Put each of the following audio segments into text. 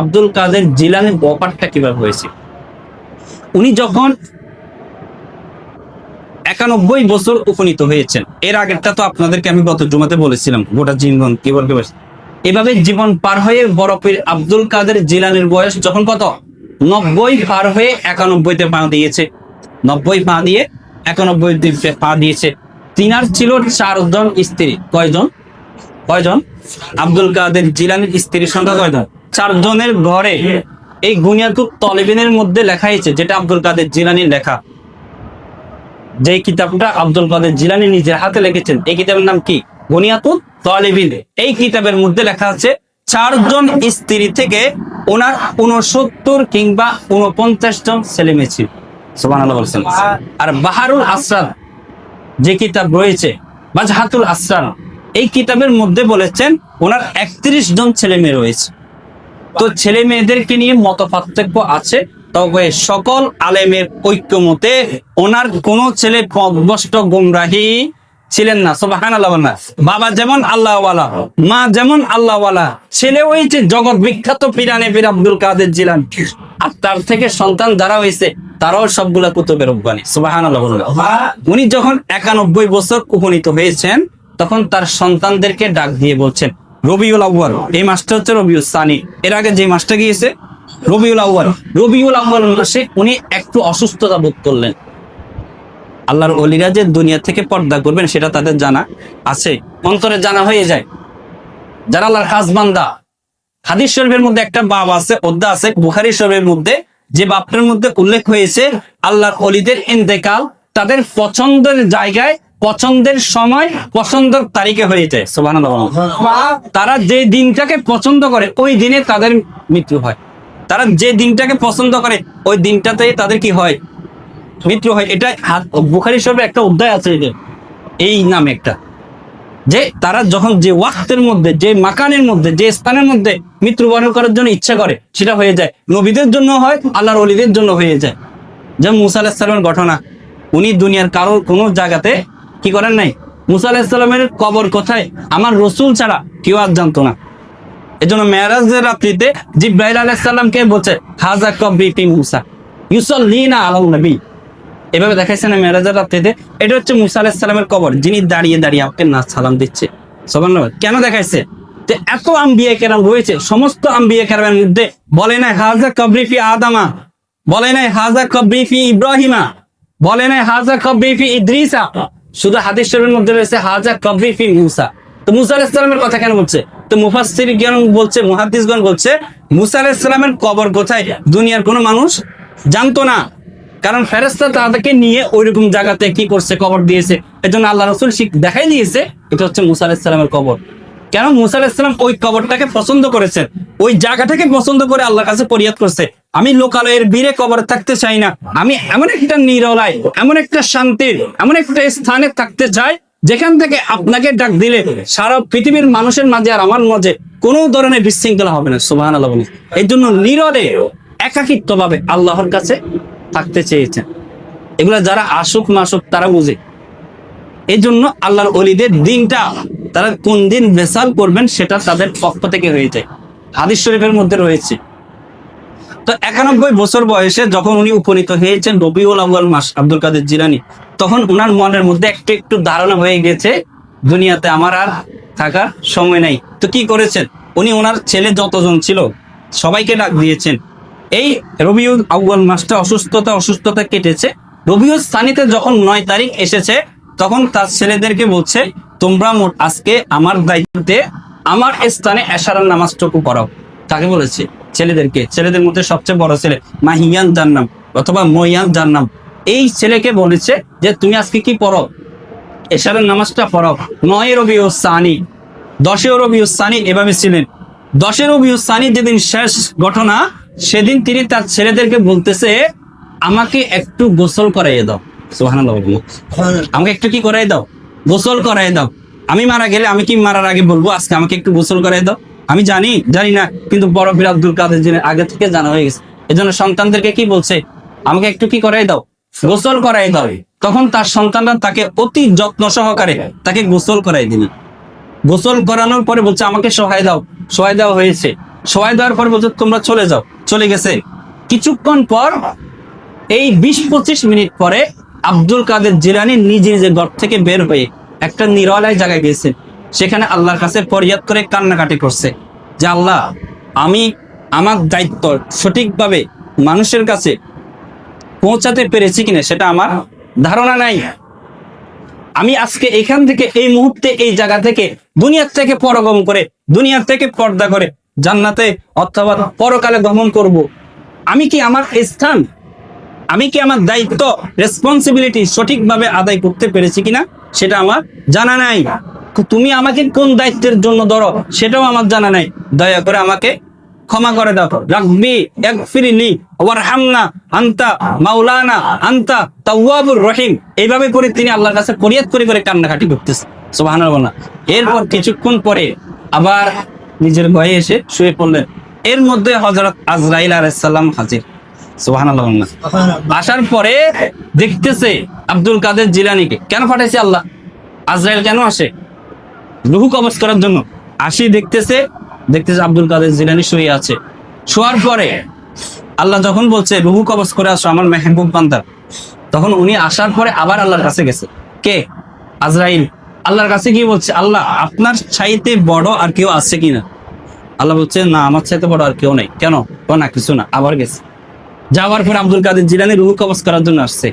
আব্দুল কাদের জিলানের ব্যাপারটা কীভাবে হয়েছে? উনি যখন একানব্বই বছর উপনীত হয়েছেন, এর আগেরটা তো আপনাদেরকে আমি গত জুমাতে বলেছিলাম, গোটা জীবন কীভাবে কীভাবে এভাবে জীবন পার হয়ে বরফের আব্দুল কাদের জিলানের বয়স যখন কত? নব্বই পার হয়ে একানব্বইতে পা দিয়েছে। নব্বই পা দিয়ে একানব্বই পা দিয়েছে। তিনার ছিল চারজন স্ত্রী। কয়জন? কয়জন? আব্দুল কাদের জিলানির স্ত্রীর সংখ্যা কয়জন? চারজনের ঘরে এই গুনিয়াতুল তলেবিনের মধ্যে লেখা হয়েছে, যেটা আব্দুল কাদের জিলানির লেখা। যে কিতাবটা আব্দুল কাদের জিলানি নিজের হাতে লিখেছেন, এই কিতাবের নাম কি? বুনিয়াতুল তলেবিন। এই কিতাবের মধ্যে লেখা আছে, চারজন স্ত্রী থেকে ওনার উনসত্তর কিংবা উনপঞ্চাশ জন ছেলে মেয়ে ছিল। আর বাহারুল আসরার যে কিতাব রয়েছে বা জাহাতুল আসরার এই কিতাবের মধ্যে বলেছেন, ওনার একত্রিশ জন ছেলে মেয়ে রয়েছে। তো ছেলে মেয়েদেরকে নিয়ে মত পার্থক্য আছে। তবে সকল আলেমের ঐক্যমতে ওনার কোন ছেলে পদভষ্ট গুমরাহি ছিলেন না। সোবাহান আল্লাহ বাবা যেমন আল্লাহওয়ালা, মা যেমন আল্লাহওয়ালা, ছেলে হয়েছে জগৎ বিখ্যাত পিরানে পীর আব্দুল কাদের জিলান, আর তার থেকে সন্তান যারা হয়েছে, তারাও সবগুলা কুতুবের রব্বানি সোবাহান আল্লাহ উনি যখন একানব্বই বছর উপনীত হয়েছেন, তখন তার সন্তানদেরকে ডাক দিয়ে বলছেন রবিউল আউ্বাল এই মাসটা হচ্ছে রবিউল সানি। এর আগে যে মাসটা গিয়েছে, রবিউল আউ্বাল রবিউল আউ্বাল মাসে উনি একটু অসুস্থতা বোধ করলেন। আল্লাহর অলিরা যে দুনিয়া থেকে পর্দা করবেন, সেটা তাদের জানা আছে। অন্তরে জানা হয়ে যায়। যারা আল্লাহর খাস বান্দা। হাদিস শরীফের মধ্যে একটা বাব আছে অধ্যা আছে। বুখারি শরীফের মধ্যে যে বাপটার মধ্যে উল্লেখ হয়েছে, আল্লাহর অলিদের ইন্তেকাল তাদের পছন্দের জায়গায় পছন্দের সময়, পছন্দের তারিখে হয়ে যায়, সুবহানাল্লাহ। তারা যে দিনটাকে পছন্দ করে, ওই দিনে তাদের মৃত্যু হয়। তারা যে দিনটাকে পছন্দ করে, ওই দিনটাতে তাদের কি হয়? মৃত্যু হয়। এটা বুখারি শরীফে একটা অধ্যায় আছে এই নামে একটা। যে তারা যখন যে ওয়াক্তের মধ্যে, যে মাকানের মধ্যে, যে স্থানের মধ্যে মৃত্যুবরণ করার জন্য ইচ্ছা করে, সেটা হয়ে যায়। নবীদের জন্য হয়, আল্লাহর অলিদের জন্য হয়ে যায়। যেমন মুসা আলাহিসাল্লামের ঘটনা, উনি দুনিয়ার কারোর কোনো জায়গাতে কি করেন নাই? মুসা আলাহিসাল্লামের কবর কোথায়? আমার রসুল ছাড়া কেউ আর জানতো না। এজন্য মেয়ারাজের রাত্রিতে জিব্রাইল আলাইসাল্লামকে বলছে, হাজা কবরি ফি মুসা আলাউ নবী। এভাবে দেখাইছে না মেরাজের রাত্রিতে। এটা হচ্ছে মুসা আলাহিসাল্লামের কবর, যিনি দাঁড়িয়ে দাঁড়িয়ে সালাম দিচ্ছে। সবার কেন দেখাইছে? যে এত আম্বিয়া কেরাম রয়েছে, সমস্ত আম্বিয়া কেরামের মধ্যে বলে না হাজা কবরি ফি আদামা। বলে নাই, হাজা কবরি ফি ইব্রাহিমা। বলে নাই, হাজা কবরি ফি ইদ্রিসা। শুধু হাদিস শরীফের মধ্যে রয়েছে, হাজা কবি ফি মুসা। তো মুসা আলাহিসাল্লামের কথা কেন বলছে? তো মুফাসির জ্ঞান বলছে, মুহাদ্দিসগণ বলছে, মুসা আলাহিসাল্লামের কবর কোথায়? দুনিয়ার কোনো মানুষ জানতো না। কারণ ফেরেস্তা তাদেরকে নিয়ে ওইরকম জায়গাতে কি করছে, কবর দিয়েছে। এজন্য আল্লাহ রসুল শিখ দেখাই দিয়েছে, এটা হচ্ছে মুসা আলাহিসের কবর। কেন মুসা আলাহিসাল্লাম ওই কবরটাকে পছন্দ করেছেন? ওই জায়গাটাকে পছন্দ করে আল্লাহর কাছে পরিয়াদ করছে। আমি লোকালয়ের বীরে কবরে থাকতে চাই না। আমি এমন একটা নিরলায়, এমন একটা শান্তির এমন একটা স্থানে থাকতে চাই, যেখান থেকে আপনাকে ডাক দিলে সারা পৃথিবীর মানুষের মাঝে আর আমার মাঝে কোনো ধরনের বিশৃঙ্খলা হবে না। সুবাহ আল্লাহ এই জন্য নিরলে একাকিত্ব ভাবে আল্লাহর কাছে থাকতে চেয়েছেন। এগুলা যারা আসুক মাসুক তারা বুঝে। এই জন্য আল্লাহর অলিদের দিনটা তারা কোন দিন বেসাল করবেন সেটা তাদের পক্ষ থেকে হয়ে যায়। হাদিস শরীফের মধ্যে রয়েছে। তো একানব্বই বছর বয়সে যখন উনি উপনীত হয়েছেন রবিউল আউয়াল মাস আব্দুল কাদের জিলানি, তখন উনার মনের মধ্যে একটু একটু ধারণা হয়ে গেছে, দুনিয়াতে আমার আর থাকার সময় নাই। তো কি করেছেন? উনি ওনার ছেলে যতজন ছিল, সবাইকে ডাক দিয়েছেন। এই রবিউল আউয়াল মাসটা অসুস্থতা অসুস্থতা কেটেছে। রবিউল সানিতে যখন নয় তারিখ এসেছে, তখন তার ছেলেদেরকে বলছে তোমরা মোট আজকে আমার দায়িত্বে আমার স্থানে এশারার নামাজটুকু পড়াও। তাকে বলেছে ছেলেদেরকে ছেলেদের মধ্যে সবচেয়ে বড় ছেলে মাহিয়ান যার নাম অথবা মহিয়ান যার নাম। এই ছেলেকে বলেছে যে তুমি আজকে কি পড়ো? এশারের নামাজটা পড়াও। নয় রবি ও সানি দশে রবি ও সানি এভাবে ছিলেন। দশের রবি ও সানি যেদিন শেষ ঘটনা সেদিন তিনি তার ছেলেদেরকে বলতেছে আমাকে একটু গোসল করাইয়ে দাও। সুবহানাল্লাহ আমাকে একটু কি করাই দাও? গোসল করাই দাও। আমি মারা গেলে আমি কি মারার আগে বলব? আজকে আমাকে একটু গোসল করাই দাও। আমি জানি জানি না, কিন্তু বড় বীর আব্দুল কাদের আগে থেকে জানা হয়ে গেছে। এজন্য সন্তানদেরকে কি বলছে? আমাকে একটু কি করাই দাও? গোসল করাই দাও। তখন তার সন্তানরা তাকে অতি যত্ন সহকারে তাকে গোসল করাই দিল। গোসল করানোর পরে বলছে, আমাকে সহায় দাও। সহায় দেওয়া হয়েছে। সহায় দেওয়ার পর বলছে, তোমরা চলে যাও। চলে গেছে। কিছুক্ষণ পর, এই বিশ পঁচিশ মিনিট পরে আব্দুল কাদের জিলানি নিজে নিজে ঘর থেকে বের হয়ে একটা নিরলায় জায়গায় গিয়েছে সেখানে আল্লাহর কাছে ফরিয়াদ করে কান্নাকাটি করছে যে, আল্লাহ, আমি আমার দায়িত্ব সঠিকভাবে মানুষের কাছে পৌঁছাতে পেরেছি কিনা সেটা আমার ধারণা নাই আমি আজকে এখান থেকে এই মুহূর্তে এই জায়গা থেকে দুনিয়ার থেকে পরগম করে, দুনিয়ার থেকে পর্দা করে জান্নাতে অথবা পরকালে গমন করব। আমি কি আমার স্থান আমি কি আমার দায়িত্ব রেসপন্সিবিলিটি সঠিকভাবে আদায় করতে পেরেছি কিনা, সেটা আমার জানা নাই। তুমি আমাকে কোন দায়িত্বের জন্য ধরো, সেটাও আমার জানা নাই। দয়া করে আমাকে ক্ষমা করে দাও রাখবি এক ফিরিলি ওয়ারহামনা আন্তা মাওলানা, আন্তা তাওয়াবুর রহিম। এইভাবে করে তিনি আল্লাহর কাছে ফরিয়াদ করে করে কান্নাকাটি করতেছে। সুবহানাল্লাহ এরপর কিছুক্ষণ পরে আবার নিজের ভয়ে এসে শুয়ে পড়লেন। এর মধ্যে হযরত আজরাইল আলাইসাল্লাম হাজির। সুবহানাল্লাহ আসার পরে দেখতেছে আব্দুল কাদের জিলানিকে। কেন পাঠাইছে আল্লাহ? আজরাইল কেন আসে? রুহু কবজ করার জন্য। আসি দেখতেছে দেখতেছে আব্দুল কাদের জিলানি শুয়ে আছে। শোয়ার পরে আল্লাহ যখন বলছে রুহু কবজ করে আসো আমার মেহবুব বান্দার তখন উনি আসার পরে আবার আল্লাহর কাছে গেছে। কে? আজরাইল। আল্লাহর কাছে কি বলছে আল্লাহ আপনার চাইতে বড় আর কেউ আছে কিনা? আল্লাহ বলছে না আমার চাইতে বড় আর কেউ নেই। কেন? না কিছু না আবার গেছে। যাওয়ার পর আব্দুল কাদের জিলানি রুহু কবজ করার জন্য আসছে।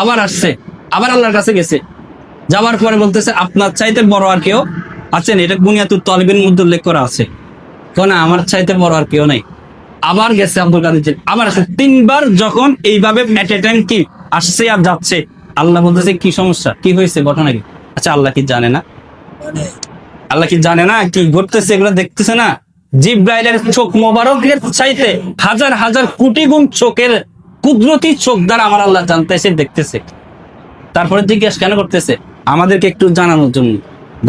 আবার আসছে, আবার আল্লাহর কাছে গেছে। যাওয়ার পরে বলতেছে, আপনার চাইতে বড় আর কেউ আছেন এটা বুনিয়াতুর তলবের মধ্যে উল্লেখ করা আছে। কেন আমার চাইতে বড় আর কেউ নেই। আবার গেছে আব্দুল কাদের জিলানী। আবার আসছে। তিনবার যখন এইভাবে কি আসছে আর যাচ্ছে, আল্লাহ বলতেছে, কি সমস্যা? কি হয়েছে? ঘটনা কি? আচ্ছা আল্লাহ কি জানে না? আল্লাহ কি জানে না? কি ঘটতেছে? এগুলো দেখতেছে না? জিব্রাইলের চোখ মোবারকের চাইতে হাজার হাজার কোটি গুণ চোখের কুদরতি চোখ দ্বারা আমার আল্লাহ জানতেছে, দেখতেছে। তারপরে জিজ্ঞেস কেন করতেছে? আমাদেরকে একটু জানানোর জন্য,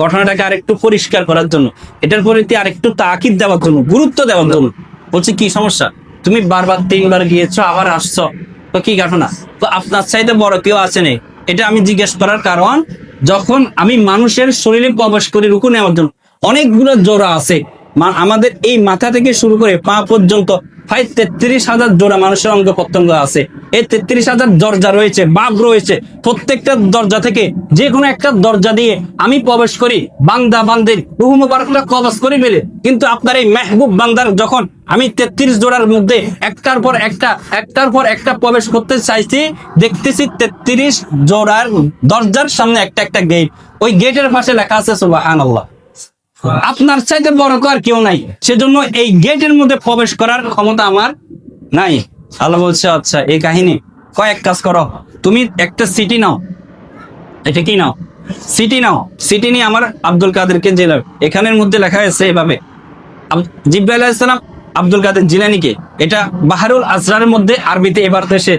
ঘটনাটাকে আরেকটু পরিষ্কার করার জন্য, এটার প্রতি আরেকটু তাকিদ দেওয়ার জন্য, গুরুত্ব দেওয়ার জন্য। বলছি, কি সমস্যা? তুমি বারবার তিনবার গিয়েছো, আবার আসছো? তো কি ঘটনা? তো আপনার চাইতে বড় কেউ আছে নেই। এটা আমি জিজ্ঞেস করার কারণ, যখন আমি মানুষের শরীরে প্রবেশ করি রুকু নেওয়ার জন্য, অনেকগুলো জোড়া আছে। আমাদের এই মাথা থেকে শুরু করে পা পর্যন্ত প্রায় তেত্রিশ হাজার জোড়া মানুষের অঙ্গ প্রত্যঙ্গ আছে। এই তেত্রিশ হাজার দরজা রয়েছে, বাঘ রয়েছে। প্রত্যেকটা দরজা থেকে যে কোনো একটা দরজা দিয়ে আমি প্রবেশ করি, বান্দা বান্দির রুহু মুবারকটা কবজ করে কিন্তু আপনার এই মেহবুব বান্দার যখন আমি তেত্রিশ জোড়ার মধ্যে একটার পর একটা, একটার পর একটা প্রবেশ করতে চাইছি, দেখতেছি তেত্রিশ জোড়ার দরজার সামনে একটা একটা গেট ওই গেটের পাশে লেখা আছে, সুবহানাল্লাহ। আপনার চাইতে বড় আর কেউ নাই। সেজন্য এই গেটের মধ্যে প্রবেশ করার ক্ষমতা আমার নাই। আল্লাহ বলছে আচ্ছা এই কাহিনী, কয়েক কাজ করো। তুমি একটা সিটি নাও। এটা কি নাও? সিটি নাও। সিটি নিয়ে আমার আব্দুল কাদেরকে জেলার এখানের মধ্যে লেখা আছে এভাবে। জিব্রাইল আব্দুল কাদের জিলানিকে। এটা বাহারুল আজরারের মধ্যে আরবিতে এবার দেশে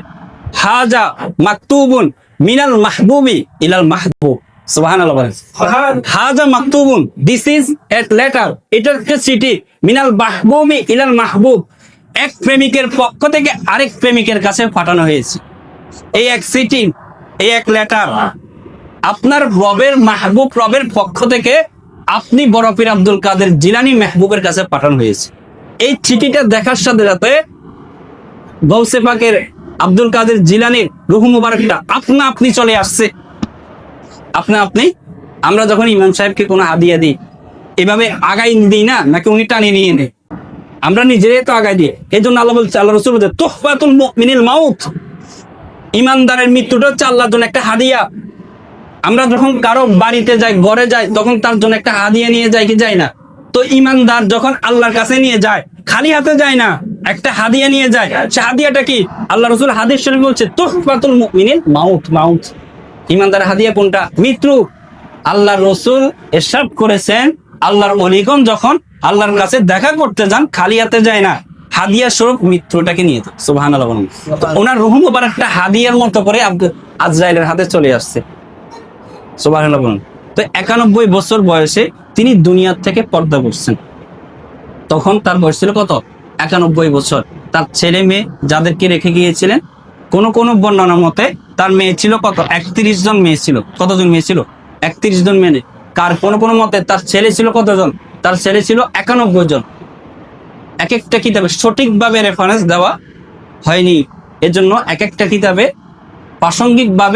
হাজা মাকতুবুন মিনাল মাহবুবি ইলাল মাহবুব। হাজা মাকতুবুন দিস ইজ এ লেটার এটা একটা চিঠি। মিনাল মাহবুবি ইলাল মাহবুব। এক প্রেমিকের পক্ষ থেকে আরেক প্রেমিকের কাছে পাঠানো হয়েছে। এই এক চিঠি এই এক লেটার আপনার রবের মাহবুব রবের পক্ষ থেকে আপনি বরফির আব্দুল কাদের জিলানি মেহবুবের কাছে পাঠানো হয়েছে। এই চিঠিটা দেখার সাথে সাথে গৌসে পাকের আব্দুল কাদের জিলানির রুহু মুবারকটা আপনা আপনি চলে আসছে। আপনা আপনি, আমরা যখন ইমাম সাহেবকে কোনো হাদিয়া দিই, এভাবে আগাই দিই না, নাকি উনি টানিয়ে নিয়ে নেয়? আমরা নিজেরাই তো আগাই দিই। এই জন্য আল্লাহ বলছে, আল্লাহ রসুল বলছে, তোহফাতুল মুমিনিল মাউত। ইমানদারের মৃত্যুটা হচ্ছে আল্লাহর জন্য একটা হাদিয়া। আমরা যখন কারও বাড়িতে যাই, ঘরে যাই, তখন তার জন্য একটা হাদিয়া নিয়ে যাই কি যাই না? তো ইমানদার যখন আল্লাহর কাছে নিয়ে যায়, খালি হাতে যায় না, একটা হাদিয়া নিয়ে যায়, সে হাদিয়াটা কি? আল্লাহ রসুল হাদিস শরীফ বলছে, তোহফাতুল মিনিল মাউত মাউত। ইমানদার হাদিয়া কোনটা? মৃত্যু আল্লাহ রসুল এসব করেছেন, আল্লাহর অলিগণ যখন আল্লাহর কাছে দেখা করতে যান খালি হাতে যায় না। হাদিয়া স্বরূপ মৃত্যুটাকে নিয়ে তো সুবাহান ওনার ওবার একটা হাদিয়ার মতো করে আজরাইলের হাতে চলে আসছে। সুবাহান তো একানব্বই বছর বয়সে তিনি দুনিয়ার থেকে পর্দা করছেন। তখন তার বয়স ছিল কত? একানব্বই বছর। তার ছেলে মেয়ে যাদেরকে রেখে গিয়েছিলেন কোন কোন বর্ণনা মতে তার মেয়ে ছিল কত? একত্রিশ জন মেয়ে ছিল। কতজন মেয়ে ছিল? একত্রিশ জন মেয়ে কার? কোন কোন মতে তার ছেলে ছিল কতজন? তার ছেলে ছিল একানব্বই জন। এক একটা কিতাবে সঠিকভাবে রেফারেন্স দেওয়া হয়নি। এজন্য এক একটা কিতাবে প্রাসঙ্গিকভাবে